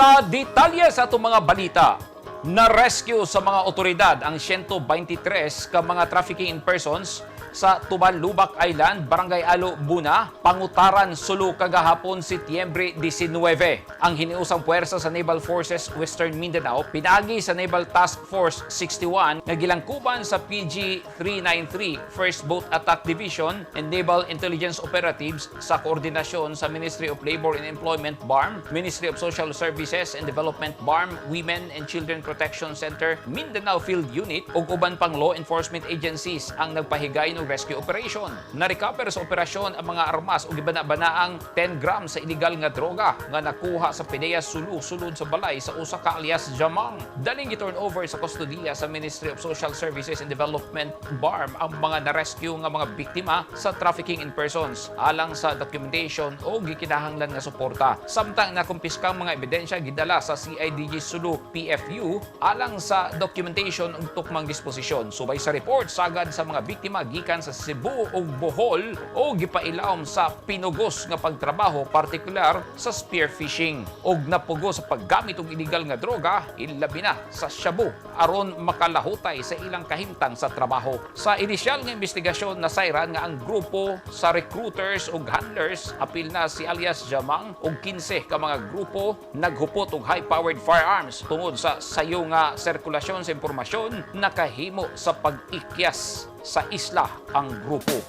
Sa detalye sa itong mga balita, na-rescue sa mga otoridad ang 123 ka mga trafficking in persons sa Tuban, Lubak Island, Barangay Alo, Buna, Pangutaran, Sulu, kagahapon, Setyembre 19. Ang hiniusang puwersa sa Naval Forces Western Mindanao, pinagi sa Naval Task Force 61 nga gilangkuban sa PG-393 First Boat Attack Division and Naval Intelligence Operatives sa koordinasyon sa Ministry of Labor and Employment BARM, Ministry of Social Services and Development BARM, Women and Children Protection Center, Mindanao Field Unit ug uban pang law enforcement agencies ang nagpahigay ng rescue operation. Na-recover sa operasyon ang mga armas ug ibana-banaang 10 grams sa illegal nga droga nga nakuha sa Pinea Sulu sulod sa balay sa usa ka alias Jamang. Daling gi-turn over sa kustodiya sa Ministry of Social Services and Development BARM ang mga na-rescue nga mga biktima sa trafficking in persons alang sa documentation o gikinahanglan nga suporta. Samtang nakumpiskang mga ebidensya gidala sa CIDG Sulu PFU alang sa documentation ug tukmang disposisyon. Subay sa report sagad sa mga biktima gikan sa Cebu ug Bohol o gipailawom sa pinugos nga pagtrabaho partikular sa spear fishing ug napugo sa paggamit og illegal nga droga ilabi na sa shabu aron makalahutay sa ilang kahimtang sa trabaho. Sa inisyal nga investigasyon nasayran nga ang grupo sa recruiters ug handlers apil na si alias Jamang ug 15 ka mga grupo naghupot og high-powered firearms tungod sa sayo nga sirkulasyon sa impormasyon nakahimo sa pag-ikyas sa isla ang grupo.